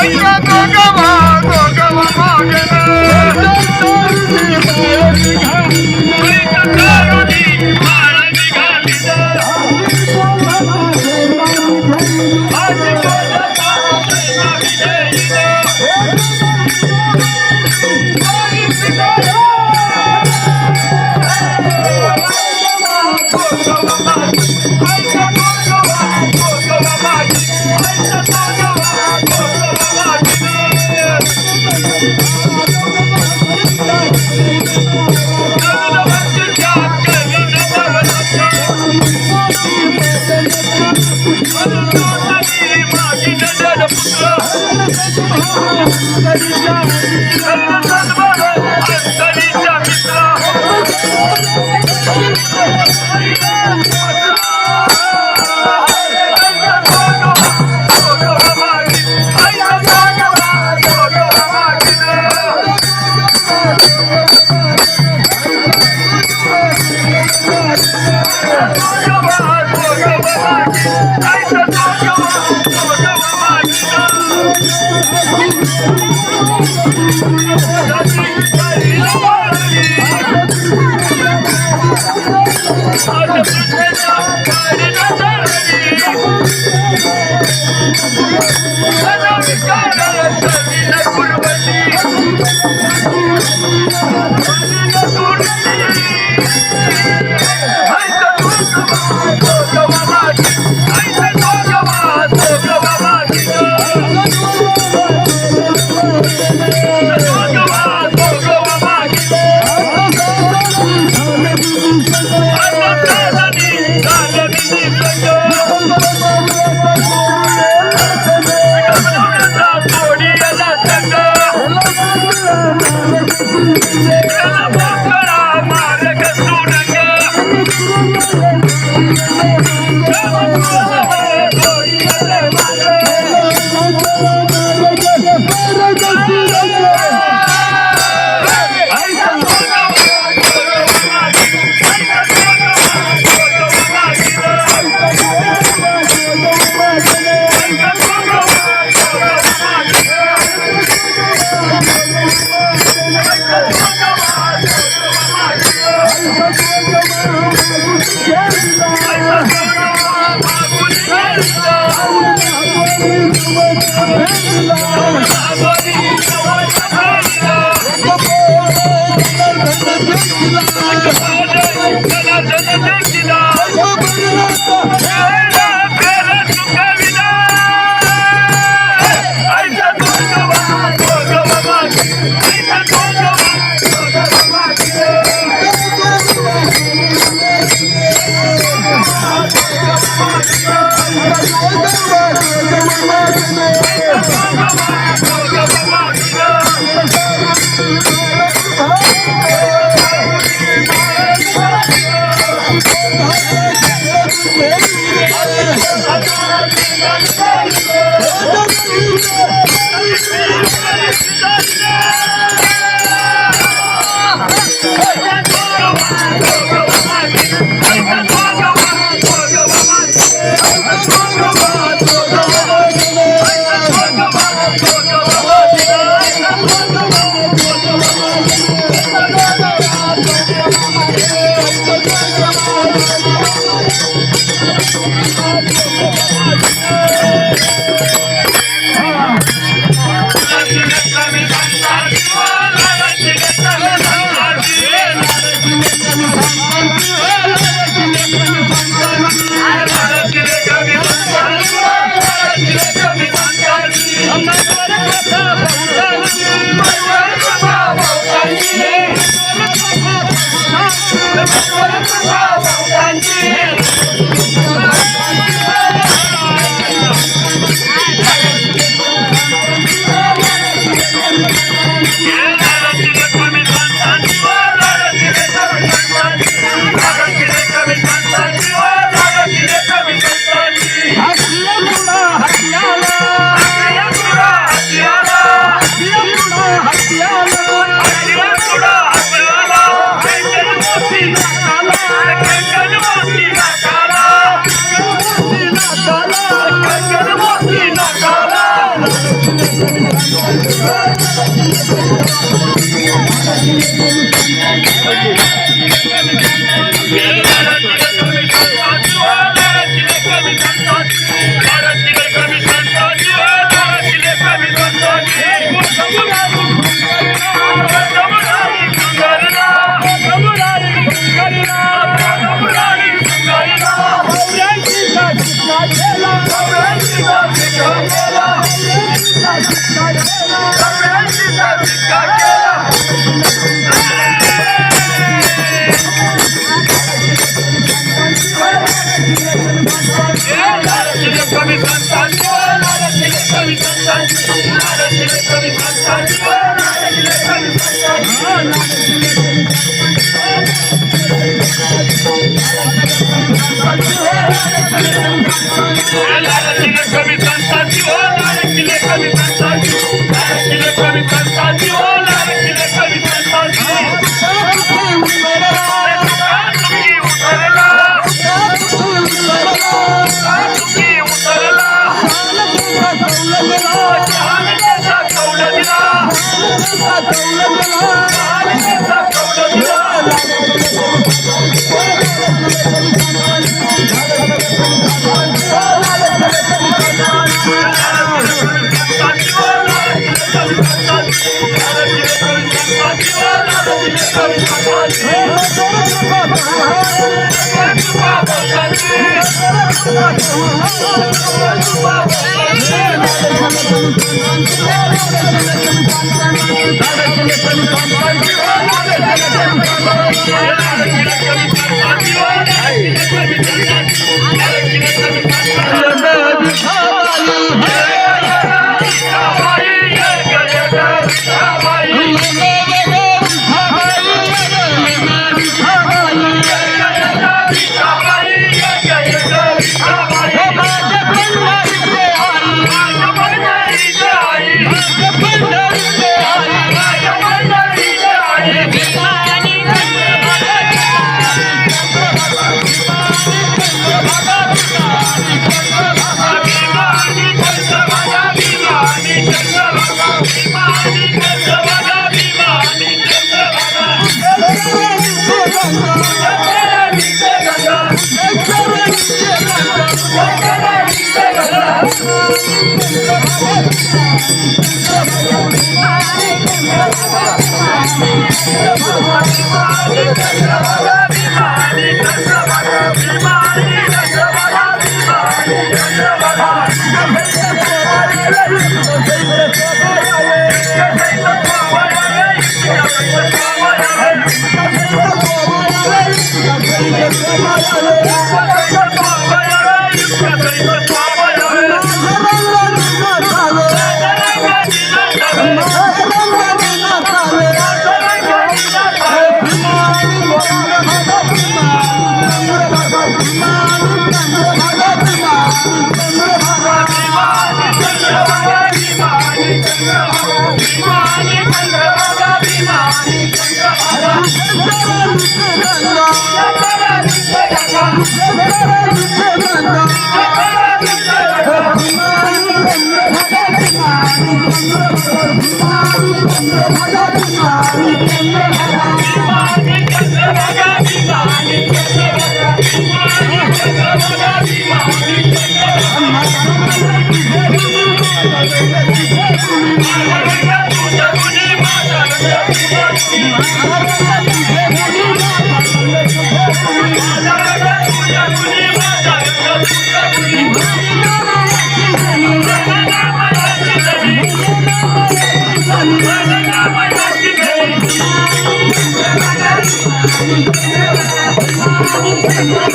ஐயா கோகமா கோகமா கோகமா Thank you. कवितांचा जीव किल्ले कवितांचा जीव किल्ले कवितांचा जीव. Hey! Bye.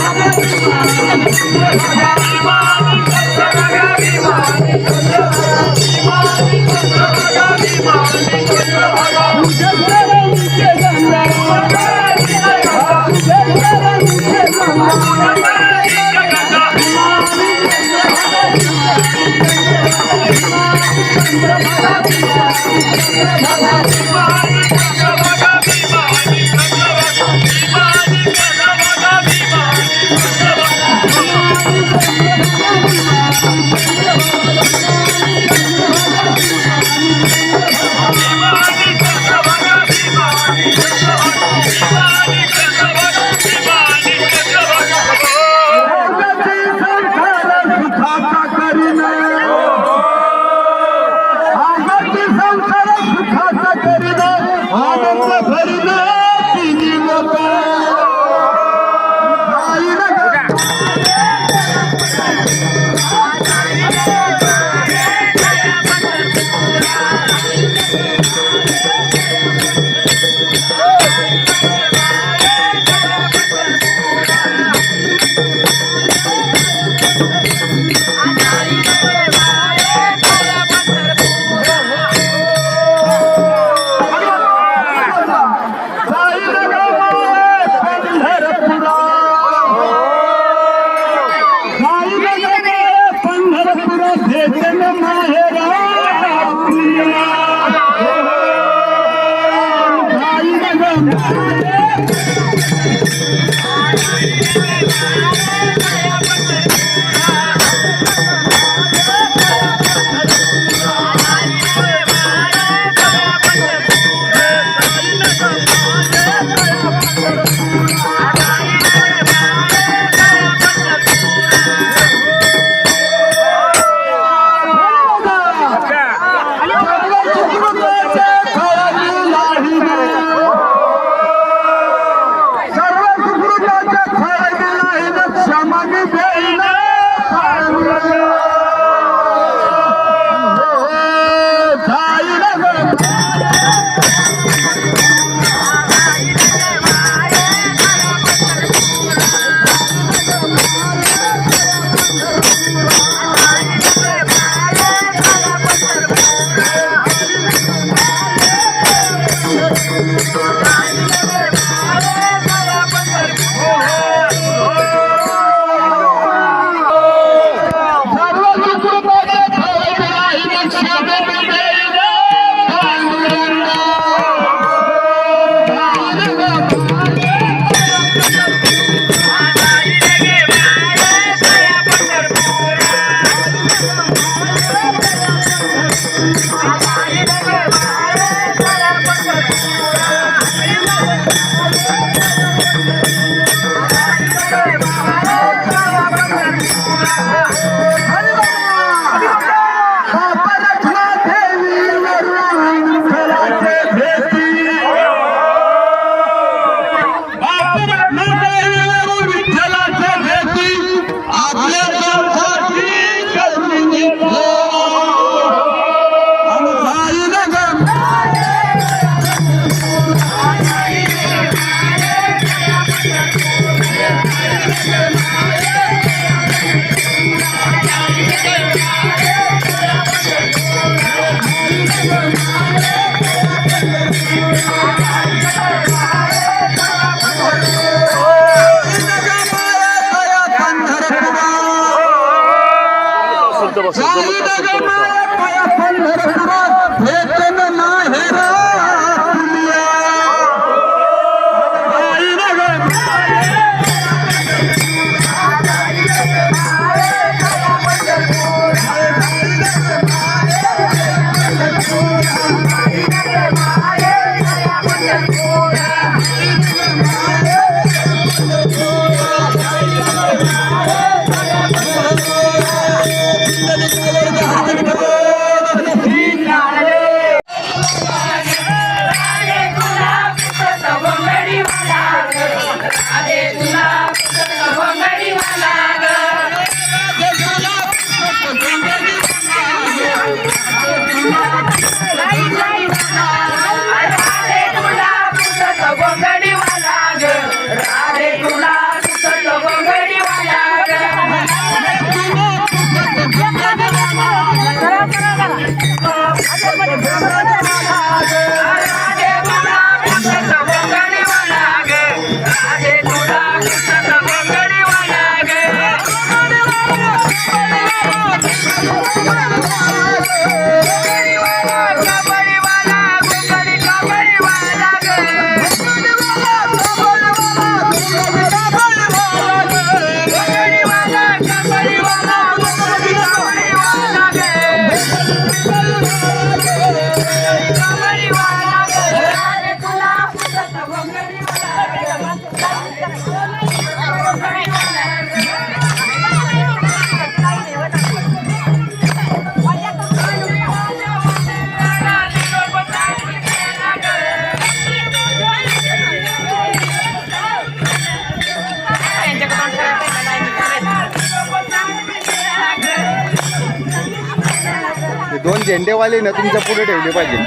झेंडेवाले ना तुमच्यापुढे ठेवले पाहिजे.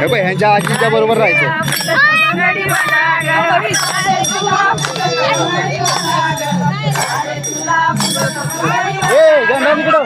हे बाई ह्यांच्या आजीच्या बरोबर राहायचं. ए तिकडं.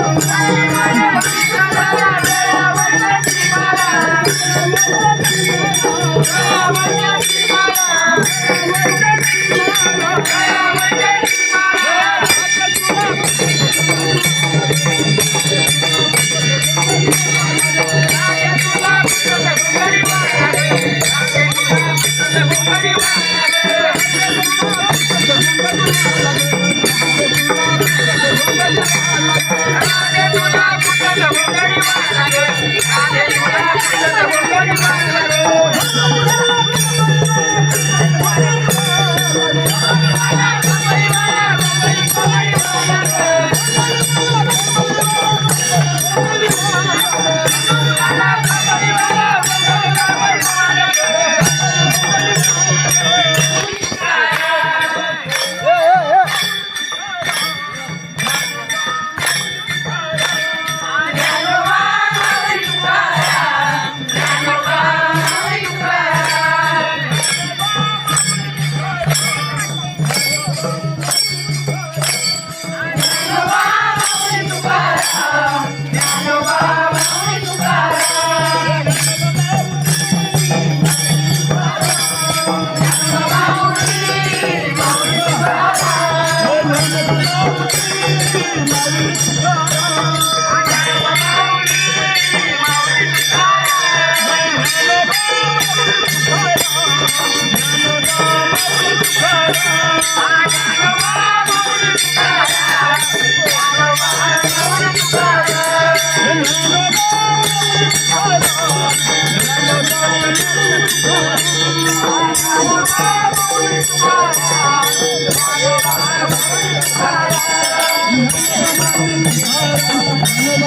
मला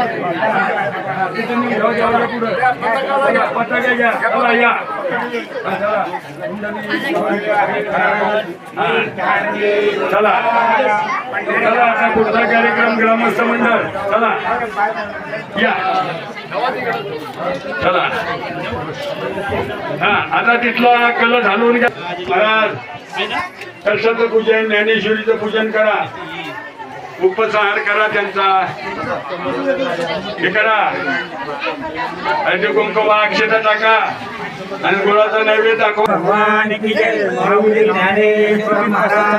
चला. चला, पताका घ्या चला या चला. चला आता पुढचा कार्यक्रम ग्रामस्थ मंडळ चला या चला हा आता तिथला कलर घालून घ्या. महाराज कलशाचं पूजन ज्ञानेश्वरीचं पूजन करा. उपसंहार करा त्यांचा. हे करा. आणि ते कुंकुमा अक्षता टाका. आणि गुळाचा नैवेद्य दाखवा. भगवान की जय. ज्ञानेश्वर महाराज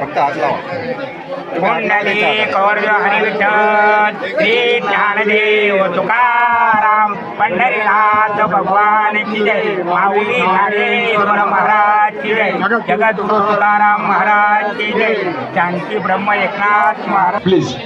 फक्त हात लावा. कुंडली कौरव हरिविठ्ठल श्री ज्ञानदेव तुकाराम पंढरीनाथ भगवान की जय। माऊली ज्ञानेश्वर महाराज की जय। जगद्गुरु तुकाराम महाराज की जय। जानकी ब्रह्म एकनाथ महाराज प्लीज